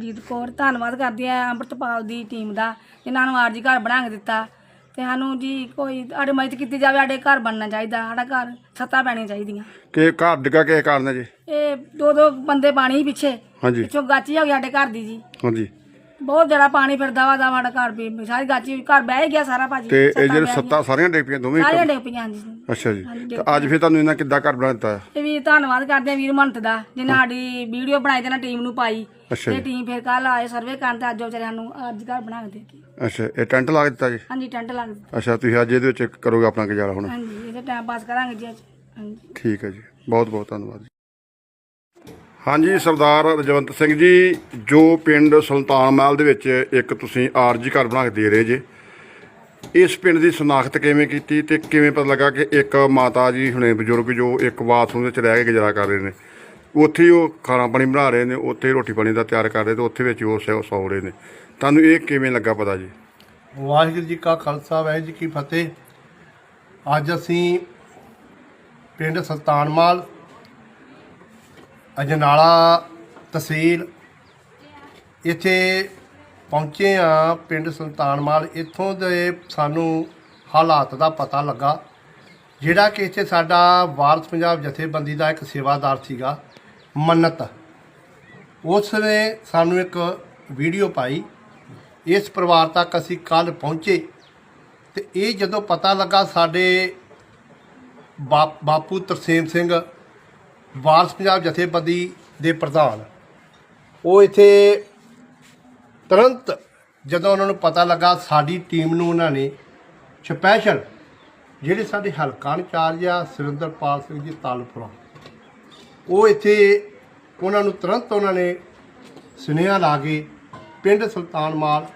ਜੀਤ ਕੌਰ ਧੰਨਵਾਦ ਕਰਦੀ ਆ ਅੰਮ੍ਰਿਤਪਾਲ ਦੀ ਟੀਮ ਦਾ ਜਿਨ੍ਹਾਂ ਨੂੰ ਆਰਜੀ ਘਰ ਬਣਾ ਕੇ ਦਿੱਤਾ। ਤੇ ਸਾਨੂੰ ਜੀ ਕੋਈ ਸਾਡੇ ਮਦਦ ਕੀਤੀ ਜਾਵੇ ਸਾਡੇ ਘਰ ਬਣਨਾ ਚਾਹੀਦਾ ਸਾਡਾ ਘਰ ਛੱਤਾਂ ਪੈਣੀਆਂ ਚਾਹੀਦੀਆਂ। ਕਿ ਘਰ ਡਿੱਗਾ ਕਿਸੇ ਕਾਰਨ ਹੈ ਜੀ? ਇਹ ਦੋ ਦੋ ਬੰਦੇ ਪਾਣੀ ਪਿੱਛੇ ਹਾਂਜੀ। ਪਿੱਛੋਂ ਗਾਚੀ ਹੋ ਗਈ ਸਾਡੇ ਘਰ ਦੀ ਜੀ। ਹਾਂਜੀ। ਬਹੁਤ ਜ਼ਿਆਦਾ ਪਾਣੀ ਫਿਰਦਾ ਵਾ ਦਾ ਸਾਡਾ ਘਰ ਵੀ ਸਾਰੀ ਗਾਚੀ ਘਰ ਬਹਿ ਗਿਆ ਸਾਰਾ ਭਾਜੀ ਤੇ ਇਹ ਛੱਤਾਂ ਜਿਹੜੇ ਬਹਿ ਸੱਤਾਂ ਸਾਰੀਆਂ ਡਿੱਗ ਪਈਆਂ ਦੋਵੇਂ ਸਾਰੀਆਂ ਡਿੱਗ ਪਈਆਂ ਜੀ ਅੱਛਾ ਜੀ। ਹਾਂਜੀ, ਤੇ ਅੱਜ ਫਿਰ ਤੁਹਾਨੂੰ ਇਹਨਾਂ ਕਿੱਦਾਂ ਘਰ ਬਣਾ ਦਿੱਤਾ? ਤੇ ਵੀ ਧੰਨਵਾਦ ਕਰਦੇ ਆ ਵੀਰ ਮੰਤ ਦਾ ਜਿਹਨੇ ਸਾਡੀ ਵੀਡੀਓ ਬਣਾਈ ਤੇ ਨਾ ਟੀਮ ਨੂੰ ਪਾਈ। ਅੱਛਾ ਤੇ ਜੀ। ਟੀਮ ਫਿਰ ਕੱਲ ਆਏ ਸਰਵੇ ਕਰਨ ਤੇ ਅੱਜ ਉਹ ਵਿਚਾਰੇ ਸਾਨੂੰ ਅੱਜ ਘਰ ਬਣਾ ਕੇ ਦੇ ਗਏ। ਅੱਛਾ ਇਹ ਟੈਂਟ ਲਾ ਕੇ ਦਿੱਤਾ ਜੀ? ਹਾਂਜੀ ਟੈਂਟ ਲੱਗ ਦਿੱਤਾ। ਅੱਛਾ ਤੁਸੀਂ ਅੱਜ ਇਹਦੇ ਵਿੱਚ ਕਰੋਗੇ ਆਪਣਾ ਗੁਜ਼ਾਰਾ ਹੁਣ? ਹਾਂਜੀ ਇਹਦੇ ਟਾਈਮ ਪਾਸ ਕਰਾਂਗੇ ਜੀ ਅੱਜ। ਹਾਂਜੀ। ਠੀਕ ਹੈ ਜੀ। ਬਹੁਤ ਬਹੁਤ ਧੰਨਵਾਦ ਜੀ। ਹਾਂਜੀ, ਸਰਦਾਰ ਰਜਵੰਤ ਸਿੰਘ ਜੀ, ਜੋ ਪਿੰਡ ਸੁਲਤਾਨ ਮਹਿਲ ਦੇ ਵਿੱਚ ਇੱਕ ਤੁਸੀਂ ਆਰਜੀ ਘਰ ਬਣਾ ਕੇ ਦੇ ਰਹੇ ਜੇ, ਇਸ ਪਿੰਡ ਦੀ ਸ਼ਨਾਖਤ ਕਿਵੇਂ ਕੀਤੀ ਤੇ ਕਿਵੇਂ ਪਤਾ ਲੱਗਾ ਕਿ ਇੱਕ ਮਾਤਾ ਜੀ ਹੁਣੇ ਬਜ਼ੁਰਗ ਜੋ ਇੱਕ ਬਾਥਰੂਮ ਵਿੱਚ ਰਹਿ ਕੇ ਗੁਜ਼ਾਰਾ ਕਰ ਰਹੇ ਨੇ, ਉੱਥੇ ਹੀ ਉਹ ਖਾਣਾ ਪਾਣੀ ਬਣਾ ਰਹੇ ਨੇ, ਉੱਥੇ ਹੀ ਰੋਟੀ ਪਾਣੀ ਦਾ ਤਿਆਰ ਕਰ ਰਹੇ ਤੇ ਉੱਥੇ ਵਿੱਚ ਉਹ ਸੌ ਸੌ ਰਹੇ ਨੇ। ਤੁਹਾਨੂੰ ਇਹ ਕਿਵੇਂ ਲੱਗਾ ਪਤਾ ਜੀ? ਵਾਹਿਗੁਰੂ ਜੀ ਕਾ ਖਾਲਸਾ, ਵਾਹਿਗੁਰੂ ਜੀ ਕੀ ਫਤਿਹ। ਅੱਜ ਅਸੀਂ ਪਿੰਡ ਸੁਲਤਾਨ ਮਾਲ ਅਜਨਾਲਾ ਤਹਿਸੀਲ, ਇੱਥੇ ਪਹੁੰਚੇ ਆ ਪਿੰਡ ਸੁਲਤਾਨਮਾਲ। ਇੱਥੋਂ ਦੇ ਸਾਨੂੰ ਹਾਲਾਤ ਦਾ ਪਤਾ ਲੱਗਾ, ਜਿਹੜਾ ਕਿ ਇੱਥੇ ਸਾਡਾ ਵਾਰਸ ਪੰਜਾਬ ਜਥੇਬੰਦੀ ਦਾ ਇੱਕ ਸੇਵਾਦਾਰ ਸੀਗਾ, ਮੰਨਤ। ਉਸ ਨੇ ਸਾਨੂੰ ਇੱਕ ਵੀਡੀਓ ਪਾਈ। ਇਸ ਪਰਿਵਾਰ ਤੱਕ ਅਸੀਂ ਕੱਲ ਪਹੁੰਚੇ ਤੇ ਇਹ ਜਦੋਂ ਪਤਾ ਲੱਗਾ ਸਾਡੇ ਬਾਪ- ਬਾਪੂ ਤਰਸੇਮ ਸਿੰਘ ਵਾਰਸ ਪੰਜਾਬ ਜਥੇਬੰਦੀ ਦੇ ਪ੍ਰਧਾਨ। ਉਹ ਇੱਥੇ ਤੁਰੰਤ ਜਦੋਂ ਉਹਨਾਂ ਨੂੰ ਪਤਾ ਲੱਗਾ, ਸਾਡੀ ਟੀਮ ਨੂੰ ਉਹਨਾਂ ਨੇ ਸਪੈਸ਼ਲ ਜਿਹੜੇ ਸਾਡੇ ਹਲਕਾ ਇੰਚਾਰਜ ਆ, ਸੁਰਿੰਦਰਪਾਲ ਸਿੰਘ ਜੀ ਤਾਲਪੁਰਾ, ਉਹ ਇੱਥੇ ਉਹਨਾਂ ਨੂੰ ਤੁਰੰਤ ਉਹਨਾਂ ਨੇ ਸੁਨੇਹਾ ਲਾ ਕੇ ਪਿੰਡ ਸੁਲਤਾਨ ਮਾਲ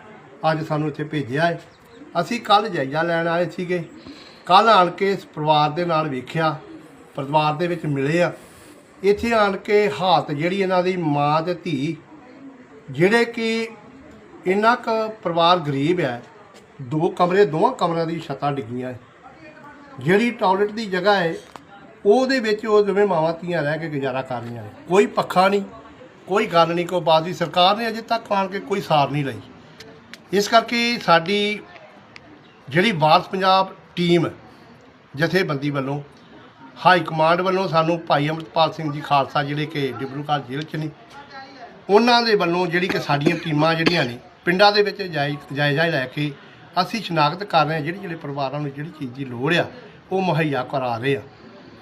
ਅੱਜ ਸਾਨੂੰ ਇੱਥੇ ਭੇਜਿਆ ਹੈ। ਅਸੀਂ ਕੱਲ ਜਾਇਜ਼ਾ ਲੈਣ ਆਏ ਸੀਗੇ। ਕੱਲ ਆਣ ਕੇ ਇਸ ਪਰਿਵਾਰ ਦੇ ਨਾਲ ਵੇਖਿਆ, ਪਰਿਵਾਰ ਦੇ ਵਿੱਚ ਮਿਲੇ ਆ। ਇੱਥੇ ਆਣ ਕੇ ਹਾਲਤ ਜਿਹੜੀ ਇਹਨਾਂ ਦੀ ਮਾਂ ਤੇ ਧੀ, ਜਿਹੜੇ ਕਿ ਇੰਨਾ ਕੁ ਪਰਿਵਾਰ ਗਰੀਬ ਹੈ, ਦੋ ਕਮਰੇ, ਦੋਵਾਂ ਕਮਰਿਆਂ ਦੀ ਛੱਤਾਂ ਡਿੱਗੀਆਂ ਜਿਹੜੀ ਟਾਇਲਟ ਦੀ ਜਗ੍ਹਾ ਹੈ, ਉਹਦੇ ਵਿੱਚ ਉਹ ਜਿਵੇਂ ਮਾਵਾਂ ਧੀਆਂ ਰਹਿ ਕੇ ਗੁਜ਼ਾਰਾ ਕਰ ਰਹੀਆਂ ਨੇ। ਕੋਈ ਪੱਖਾ ਨਹੀਂ, ਕੋਈ ਗੱਲ ਨਹੀਂ, ਕੋਈ ਬਾਤ ਦੀ ਸਰਕਾਰ ਨੇ ਅਜੇ ਤੱਕ ਆਣ ਕੇ ਕੋਈ ਸਾਰ ਨਹੀਂ ਲਈ। ਇਸ ਕਰਕੇ ਸਾਡੀ ਜਿਹੜੀ ਵਾਰਸ ਪੰਜਾਬ ਟੀਮ ਜਥੇਬੰਦੀ ਵੱਲੋਂ ਹਾਈ ਕਮਾਂਡ ਵੱਲੋਂ ਸਾਨੂੰ ਭਾਈ ਅਮਰਪਾਲ ਸਿੰਘ ਜੀ ਖਾਲਸਾ ਜਿਹੜੇ ਕਿ ਡਿਬਰੂਗੜ੍ਹ ਜੇਲ੍ਹ 'ਚ ਨੇ, ਉਹਨਾਂ ਦੇ ਵੱਲੋਂ ਜਿਹੜੀ ਕਿ ਸਾਡੀਆਂ ਟੀਮਾਂ ਜਿਹੜੀਆਂ ਨੇ, ਪਿੰਡਾਂ ਦੇ ਵਿੱਚ ਜਾਇ- ਜਾਇਜ਼ਾ ਲੈ ਕੇ ਅਸੀਂ ਸ਼ਨਾਖਤ ਕਰ ਰਹੇ ਹਾਂ, ਜਿਹੜੇ ਜਿਹੜੇ ਪਰਿਵਾਰਾਂ ਨੂੰ ਜਿਹੜੀ ਚੀਜ਼ ਦੀ ਲੋੜ ਆ, ਉਹ ਮੁਹੱਈਆ ਕਰਾ ਰਹੇ ਆ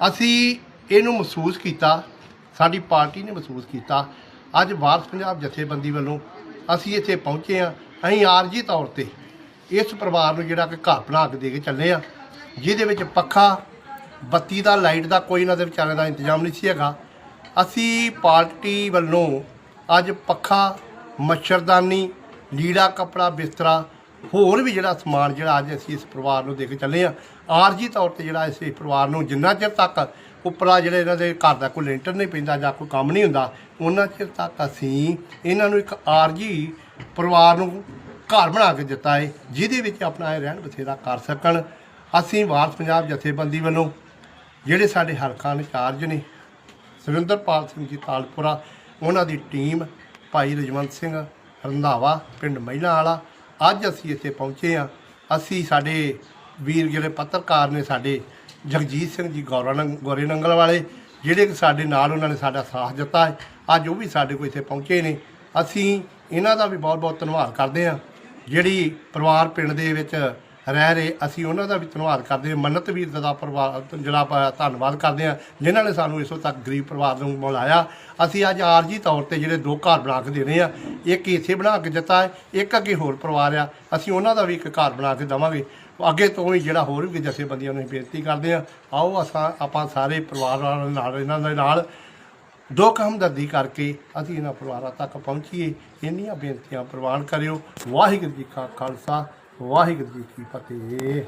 ਅਸੀਂ ਇਹਨੂੰ ਮਹਿਸੂਸ ਕੀਤਾ, ਸਾਡੀ ਪਾਰਟੀ ਨੇ ਮਹਿਸੂਸ ਕੀਤਾ, ਅੱਜ ਵਾਰਸ ਪੰਜਾਬ ਜਥੇਬੰਦੀ ਵੱਲੋਂ ਅਸੀਂ ਇੱਥੇ ਪਹੁੰਚੇ ਆ ਅਸੀਂ ਆਰਜੀ ਤੌਰ ਤੇ ਇਸ ਪਰਿਵਾਰ ਨੂੰ ਜਿਹੜਾ ਕਿ ਘਰ ਬਣਾ ਕੇ ਦੇ ਕੇ ਚੱਲੇ ਆ ਜਿਹਦੇ ਵਿੱਚ ਪੱਖਾ ਬੱਤੀ ਦਾ, ਲਾਈਟ ਦਾ ਕੋਈ ਇਹਨਾਂ ਦੇ ਵਿਚਾਰਿਆਂ ਦਾ ਇੰਤਜ਼ਾਮ ਨਹੀਂ ਸੀ ਹੈਗਾ। ਅਸੀਂ ਪਾਰਟੀ ਵੱਲੋਂ ਅੱਜ ਪੱਖਾ, ਮੱਛਰਦਾਨੀ, ਲੀੜਾ ਕਪੜਾ ਬਿਸਤਰਾ, ਹੋਰ ਵੀ ਜਿਹੜਾ ਸਮਾਨ ਜਿਹੜਾ ਅੱਜ ਅਸੀਂ ਇਸ ਪਰਿਵਾਰ ਨੂੰ ਦੇ ਕੇ ਚੱਲੇ ਆ ਆਰਜੀ ਤੌਰ ਤੇ ਜਿਹੜਾ ਇਸ ਪਰਿਵਾਰ ਨੂੰ ਜਿੰਨਾ ਚਿਰ ਤੱਕ ਉੱਪਰਲਾ ਜਿਹੜੇ ਇਹਨਾਂ ਦੇ ਘਰ ਦਾ ਕੋਈ ਲੈਂਟਰ ਨਹੀਂ ਪੈਂਦਾ ਜਾਂ ਕੋਈ ਕੰਮ ਨਹੀਂ ਹੁੰਦਾ, ਉਹਨਾਂ ਚਿਰ ਤੱਕ ਅਸੀਂ ਇਹਨਾਂ ਨੂੰ ਇੱਕ ਆਰਜੀ ਪਰਿਵਾਰ ਨੂੰ ਘਰ ਬਣਾ ਕੇ ਦਿੱਤਾ ਹੈ ਜਿਹਦੇ ਵਿੱਚ ਆਪਣਾ ਇਹ ਰਹਿਣ ਬਥੇਰਾ ਕਰ ਸਕਣ। ਅਸੀਂ ਵਾਰਸ ਪੰਜਾਬ ਜਥੇਬੰਦੀ ਵੱਲੋਂ ਜਿਹੜੇ ਸਾਡੇ ਹਲਕਾ ਇੰਚਾਰਜ ਨੇ, ਸੁਰਿੰਦਰਪਾਲ ਸਿੰਘ ਜੀ ਤਾਲਪੁਰਾ, ਉਹਨਾਂ ਦੀ ਟੀਮ ਭਾਈ ਰਜਵੰਤ ਸਿੰਘ ਰੰਧਾਵਾ, ਪਿੰਡ ਮਹਿਲਾ ਵਾਲਾ, ਅੱਜ ਅਸੀਂ ਇੱਥੇ ਪਹੁੰਚੇ ਆ ਅਸੀਂ ਸਾਡੇ ਵੀਰ ਜਿਹੜੇ ਪੱਤਰਕਾਰ ਨੇ ਸਾਡੇ, ਜਗਜੀਤ ਸਿੰਘ ਜੀ ਗੌਰਾ ਨੰਗ ਗੋਰੇ ਨੰਗਲ ਵਾਲੇ, ਜਿਹੜੇ ਕਿ ਸਾਡੇ ਨਾਲ ਉਹਨਾਂ ਨੇ ਸਾਡਾ ਸਾਥ ਦਿੱਤਾ ਹੈ, ਅੱਜ ਉਹ ਵੀ ਸਾਡੇ ਕੋਲ ਇੱਥੇ ਪਹੁੰਚੇ ਨੇ। ਅਸੀਂ ਇਹਨਾਂ ਦਾ ਵੀ ਬਹੁਤ ਬਹੁਤ ਧੰਨਵਾਦ ਕਰਦੇ ਹਾਂ। ਜਿਹੜੀ ਪਰਿਵਾਰ ਪਿੰਡ ਦੇ ਵਿੱਚ ਰਹਿ ਰਹੇ, ਅਸੀਂ ਉਹਨਾਂ ਦਾ ਵੀ ਧੰਨਵਾਦ ਕਰਦੇ ਹਾਂ। ਮੰਨਤ ਵੀਰ ਦਾ ਪਰਿਵਾਰ, ਜਿਹੜਾ ਧੰਨਵਾਦ ਕਰਦੇ ਹਾਂ, ਜਿਨ੍ਹਾਂ ਨੇ ਸਾਨੂੰ ਇਸੋ ਤੱਕ ਗਰੀਬ ਪਰਿਵਾਰ ਨੂੰ ਮਿਲਾਇਆ। ਅਸੀਂ ਅੱਜ ਆਰਜੀ ਤੌਰ ਤੇ ਜਿਹੜੇ ਦੋ ਘਰ ਬਣਾ ਕੇ ਦੇਣੇ ਆ ਇੱਕ ਇੱਥੇ ਬਣਾ ਕੇ ਦਿੱਤਾ ਹੈ, ਇੱਕ ਅੱਗੇ ਹੋਰ ਪਰਿਵਾਰ ਆ। ਅਸੀਂ ਉਹਨਾਂ ਦਾ ਵੀ ਇੱਕ ਘਰ ਬਣਾ ਕੇ ਦੇਵਾਂਗੇ। ਅੱਗੇ ਤੋਂ ਹੀ ਜਿਹੜਾ ਹੋਰ ਵੀ ਜਥੇਬੰਦੀਆਂ ਨੂੰ ਅਸੀਂ ਬੇਨਤੀ ਕਰਦੇ ਆ ਆਓ ਅਸਾਂ, ਆਪਾਂ ਸਾਰੇ ਪਰਿਵਾਰ ਨਾਲ, ਇਹਨਾਂ ਦੇ ਨਾਲ ਦੁੱਖ ਹਮਦਰਦੀ ਕਰਕੇ ਅਸੀਂ ਇਹਨਾਂ ਪਰਿਵਾਰਾਂ ਤੱਕ ਪਹੁੰਚੀਏ। ਇੰਨੀਆਂ ਬੇਨਤੀਆਂ ਪ੍ਰਵਾਨ ਕਰਿਓ। ਵਾਹਿਗੁਰੂ ਜੀ ਕਾ ਖਾਲਸਾ ਵਾਹਿਗੁਰੂ ਜੀ ਕੀ ਫਤਿਹ।